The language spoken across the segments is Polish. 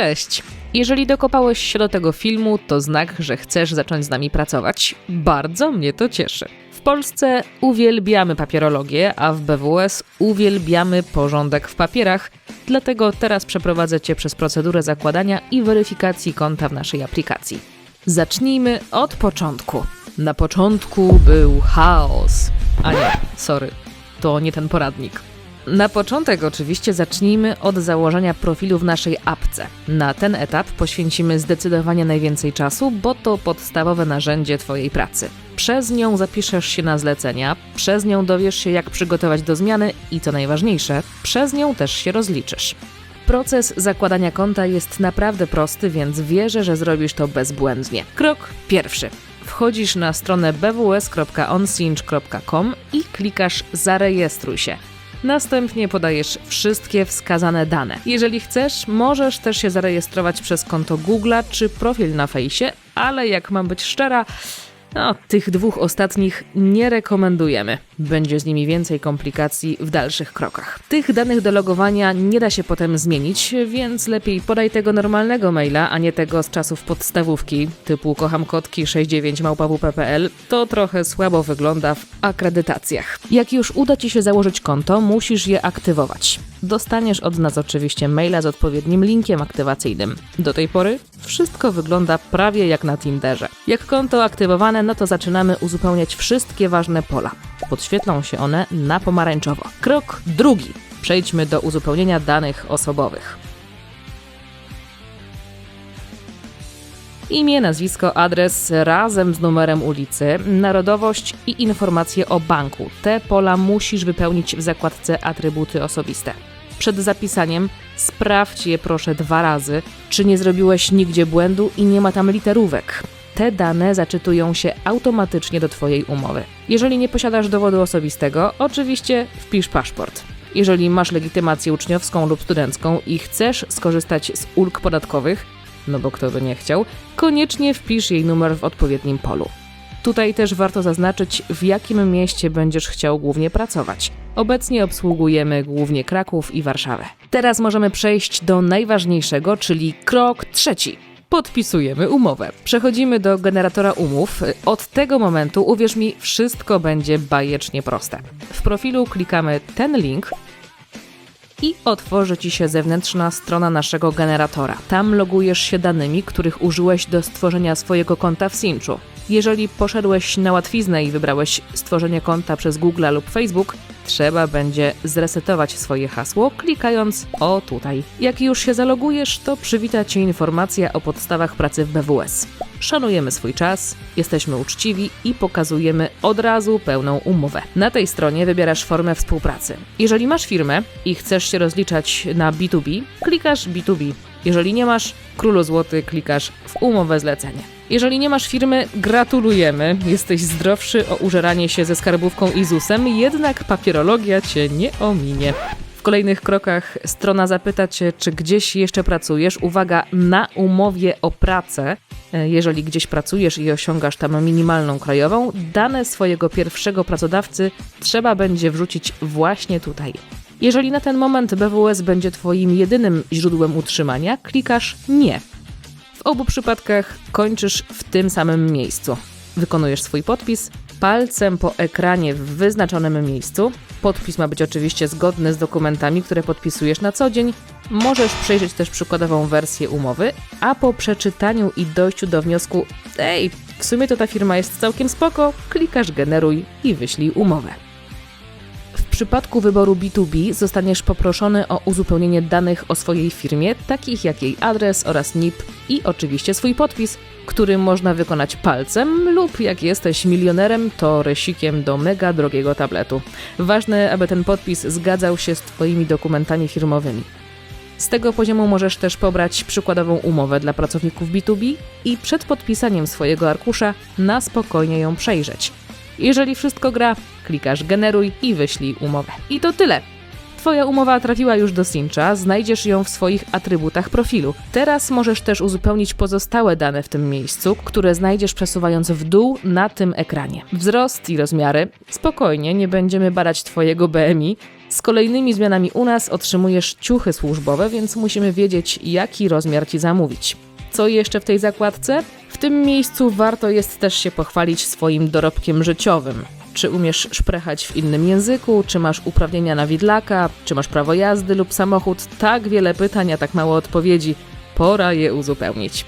Cześć! Jeżeli dokopałeś się do tego filmu, to znak, że chcesz zacząć z nami pracować. Bardzo mnie to cieszy. W Polsce uwielbiamy papierologię, a w BWS uwielbiamy porządek w papierach, dlatego teraz przeprowadzę Cię przez procedurę zakładania i weryfikacji konta w naszej aplikacji. Zacznijmy od początku. Na początku był chaos. A nie, sorry, to nie ten poradnik. Na początek oczywiście zacznijmy od założenia profilu w naszej apce. Na ten etap poświęcimy zdecydowanie najwięcej czasu, bo to podstawowe narzędzie Twojej pracy. Przez nią zapiszesz się na zlecenia, przez nią dowiesz się jak przygotować do zmiany i co najważniejsze, przez nią też się rozliczysz. Proces zakładania konta jest naprawdę prosty, więc wierzę, że zrobisz to bezbłędnie. Krok pierwszy. Wchodzisz na stronę bws.onsinch.com i klikasz Zarejestruj się. Następnie podajesz wszystkie wskazane dane. Jeżeli chcesz, możesz też się zarejestrować przez konto Google'a czy profil na fejsie, ale jak mam być szczera, no, tych dwóch ostatnich nie rekomendujemy. Będzie z nimi więcej komplikacji w dalszych krokach. Tych danych do logowania nie da się potem zmienić, więc lepiej podaj tego normalnego maila, a nie tego z czasów podstawówki, typu kochamkotki69małpawp.pl. To trochę słabo wygląda w akredytacjach. Jak już uda Ci się założyć konto, musisz je aktywować. Dostaniesz od nas oczywiście maila z odpowiednim linkiem aktywacyjnym. Do tej pory wszystko wygląda prawie jak na Tinderze. Jak konto aktywowane, no to zaczynamy uzupełniać wszystkie ważne pola. Podświetlą się one na pomarańczowo. Krok drugi. Przejdźmy do uzupełnienia danych osobowych. Imię, nazwisko, adres razem z numerem ulicy, narodowość i informacje o banku. Te pola musisz wypełnić w zakładce Atrybuty osobiste. Przed zapisaniem sprawdź je proszę dwa razy, czy nie zrobiłeś nigdzie błędu i nie ma tam literówek. Te dane zaczytują się automatycznie do Twojej umowy. Jeżeli nie posiadasz dowodu osobistego, oczywiście wpisz paszport. Jeżeli masz legitymację uczniowską lub studencką i chcesz skorzystać z ulg podatkowych, no bo kto by nie chciał, koniecznie wpisz jej numer w odpowiednim polu. Tutaj też warto zaznaczyć, w jakim mieście będziesz chciał głównie pracować. Obecnie obsługujemy głównie Kraków i Warszawę. Teraz możemy przejść do najważniejszego, czyli krok trzeci. Podpisujemy umowę. Przechodzimy do generatora umów. Od tego momentu, uwierz mi, wszystko będzie bajecznie proste. W profilu klikamy ten link, i otworzy Ci się zewnętrzna strona naszego generatora. Tam logujesz się danymi, których użyłeś do stworzenia swojego konta w Cinchu. Jeżeli poszedłeś na łatwiznę i wybrałeś stworzenie konta przez Google lub Facebook, trzeba będzie zresetować swoje hasło, klikając o tutaj. Jak już się zalogujesz, to przywita Cię informacja o podstawach pracy w BWS. Szanujemy swój czas, jesteśmy uczciwi i pokazujemy od razu pełną umowę. Na tej stronie wybierasz formę współpracy. Jeżeli masz firmę i chcesz się rozliczać na B2B, klikasz B2B. Jeżeli nie masz, królu złoty, klikasz w umowę zlecenie. Jeżeli nie masz firmy, gratulujemy. Jesteś zdrowszy o użeranie się ze skarbówką i ZUS-em, jednak papierologia cię nie ominie. W kolejnych krokach strona zapyta cię, czy gdzieś jeszcze pracujesz. Uwaga, na umowie o pracę. E, Jeżeli gdzieś pracujesz i osiągasz tam minimalną krajową, dane swojego pierwszego pracodawcy trzeba będzie wrzucić właśnie tutaj. Jeżeli na ten moment BWS będzie Twoim jedynym źródłem utrzymania, klikasz nie. W obu przypadkach kończysz w tym samym miejscu. Wykonujesz swój podpis palcem po ekranie w wyznaczonym miejscu. Podpis ma być oczywiście zgodny z dokumentami, które podpisujesz na co dzień. Możesz przejrzeć też przykładową wersję umowy, a po przeczytaniu i dojściu do wniosku, ej, w sumie to ta firma jest całkiem spoko, klikasz generuj i wyślij umowę. W przypadku wyboru B2B zostaniesz poproszony o uzupełnienie danych o swojej firmie, takich jak jej adres oraz NIP i oczywiście swój podpis, który można wykonać palcem lub jak jesteś milionerem, to rysikiem do mega drogiego tabletu. Ważne, aby ten podpis zgadzał się z Twoimi dokumentami firmowymi. Z tego poziomu możesz też pobrać przykładową umowę dla pracowników B2B i przed podpisaniem swojego arkusza na spokojnie ją przejrzeć. Jeżeli wszystko gra, klikasz generuj i wyślij umowę. I to tyle. Twoja umowa trafiła już do Cincha, znajdziesz ją w swoich atrybutach profilu. Teraz możesz też uzupełnić pozostałe dane w tym miejscu, które znajdziesz przesuwając w dół na tym ekranie. Wzrost i rozmiary. Spokojnie, nie będziemy badać Twojego BMI. Z kolejnymi zmianami u nas otrzymujesz ciuchy służbowe, więc musimy wiedzieć, jaki rozmiar ci zamówić. Co jeszcze w tej zakładce? W tym miejscu warto jest też się pochwalić swoim dorobkiem życiowym. Czy umiesz szprechać w innym języku, czy masz uprawnienia na widlaka, czy masz prawo jazdy lub samochód? Tak wiele pytań, a tak mało odpowiedzi. Pora je uzupełnić.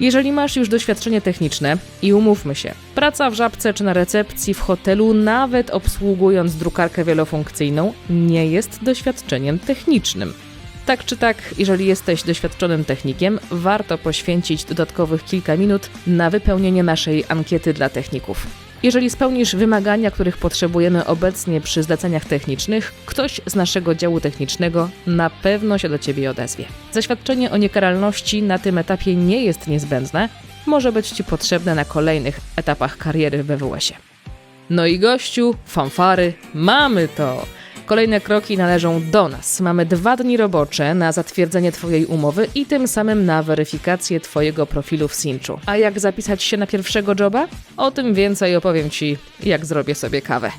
Jeżeli masz już doświadczenie techniczne i umówmy się, praca w żabce czy na recepcji w hotelu, nawet obsługując drukarkę wielofunkcyjną, nie jest doświadczeniem technicznym. Tak czy tak, jeżeli jesteś doświadczonym technikiem, warto poświęcić dodatkowych kilka minut na wypełnienie naszej ankiety dla techników. Jeżeli spełnisz wymagania, których potrzebujemy obecnie przy zleceniach technicznych, ktoś z naszego działu technicznego na pewno się do Ciebie odezwie. Zaświadczenie o niekaralności na tym etapie nie jest niezbędne, może być Ci potrzebne na kolejnych etapach kariery w WWS-ie. No i gościu, fanfary, mamy to! Kolejne kroki należą do nas. Mamy dwa dni robocze na zatwierdzenie Twojej umowy i tym samym na weryfikację Twojego profilu w Cinchu. A jak zapisać się na pierwszego joba? O tym więcej opowiem Ci, jak zrobię sobie kawę.